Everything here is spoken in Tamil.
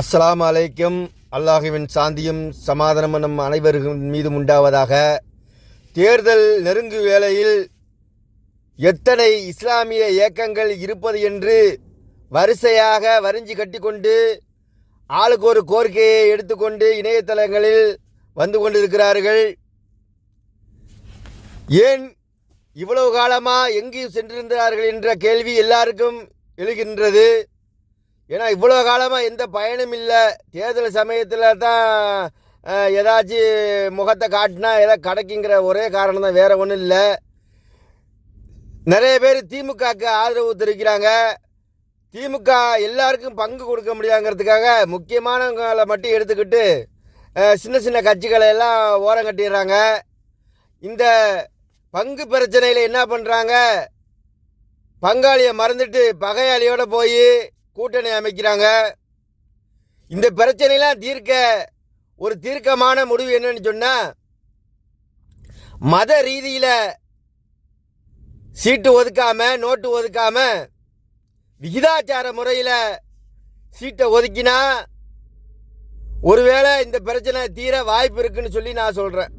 அஸ்லாம் அலைக்கும் அல்லாஹுவின் சாந்தியும் சமாதானமும் நம் அனைவருக்கும் மீதும் உண்டாவதாக. தேர்தல் நெருங்கு வேளையில் எத்தனை இஸ்லாமிய இயக்கங்கள் இருப்பது என்று வரிசையாக வரிஞ்சு கட்டிக்கொண்டு ஆளுக்கு ஒரு கோரிக்கையை எடுத்துக்கொண்டு இணையதளங்களில் வந்து கொண்டிருக்கிறார்கள். ஏன் இவ்வளவு காலமாக எங்கு சென்றிருந்தார்கள் என்ற கேள்வி எல்லாருக்கும் எழுகின்றது. ஏன்னா இவ்வளோ காலமாக எந்த பயனும் இல்லை. தேர்தல் சமயத்தில் தான் ஏதாச்சும் முகத்தை காட்டினா ஏதோ கிடைக்குங்கிற ஒரே காரணம் தான் வேற ஒன்றும் இல்லை. நிறைய பேர் திமுகவுக்கு ஆதரவு தெரிவிக்கிறாங்க. திமுக எல்லாருக்கும் பங்கு கொடுக்க முடியாங்கிறதுக்காக முக்கியமானவங்களை மட்டும் எடுத்துக்கிட்டு சின்ன சின்ன கட்சிகளை எல்லாம் ஓரம் கட்டிடுறாங்க. இந்த பங்கு பிரச்சனையில் என்ன பண்ணுறாங்க பங்காளியை மறந்துட்டு பகையாளியோடு போய் கூட்டணி அமைக்கிறாங்க. இந்த பிரச்சனையெல்லாம் தீர்க்க ஒரு தீர்க்கமான முடிவு என்னன்னு சொன்னால் மத ரீதியில் சீட்டு ஒதுக்காம நோட்டு ஒதுக்காம விகிதாச்சார முறையில் சீட்டை ஒதுக்கினா ஒருவேளை இந்த பிரச்சனை தீர வாய்ப்பு இருக்குன்னு சொல்லி நான் சொல்கிறேன்